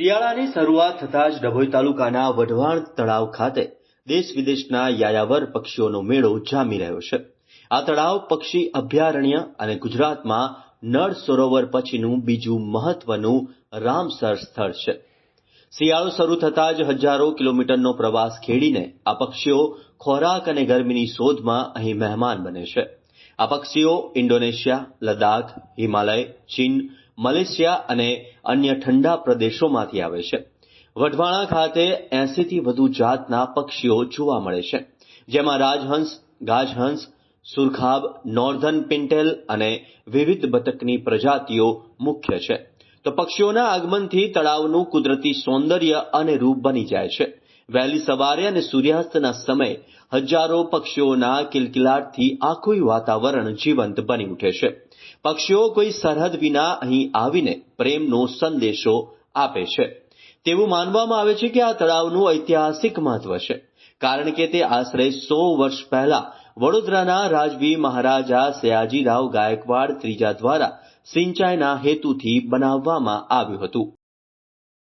શિયાળાની શરૂઆત થતાં જ ડભોઈ તાલુકાના વઢવાણ તળાવ ખાતે દેશ વિદેશના યાયાવર પક્ષીઓનો મેળો જામી રહ્યો છે. આ તળાવ પક્ષી અભયારણ્ય અને ગુજરાતમાં નળ સરોવર પછીનું બીજું મહત્વનું રામસર સ્થળ છે. શિયાળો શરૂ થતાં જ હજારો કિલોમીટરનો પ્રવાસ ખેડીને આ પક્ષીઓ ખોરાક અને ગરમીની શોધમાં અહીં મહેમાન બને છે. આ પક્ષીઓ ઇન્ડોનેશિયા, લદ્દાખ, હિમાલય, ચીન મલેશિયા અને અન્ય ઠંડા પ્રદેશોમાંથી આવે છે. વઢવાણા ખાતે એંસીથી વધુ જાતના પક્ષીઓ જોવા મળે છે. જેમાં રાજહંસ, ગાજહંસ, સુરખાબ, નોર્ધન પિન્ટેલ અને વિવિધ બતકની પ્રજાતિઓ મુખ્ય છે. તો પક્ષીઓના આગમનથી તળાવનું કુદરતી સૌંદર્ય અનેરૂપ બની જાય છે. વહેલી સવારે અને સૂર્યાસ્તના સમયે હજારો પક્ષીઓના કિલકિલાટથી આખું વાતાવરણ જીવંત બની ઉઠે છે. પક્ષીઓ કોઈ સરહદ વિના અહીં આવીને પ્રેમનો સંદેશો આપે છે. તેવું માનવામાં આવે છે કે આ તળાવનું ઐતિહાસિક મહત્વ છે, કારણ કે તે આશરે સો વર્ષ પહેલા વડોદરાના રાજવી મહારાજા સયાજીરાવ ગાયકવાડ ત્રીજા દ્વારા સિંચાઈના હેતુથી બનાવવામાં આવ્યું હતું.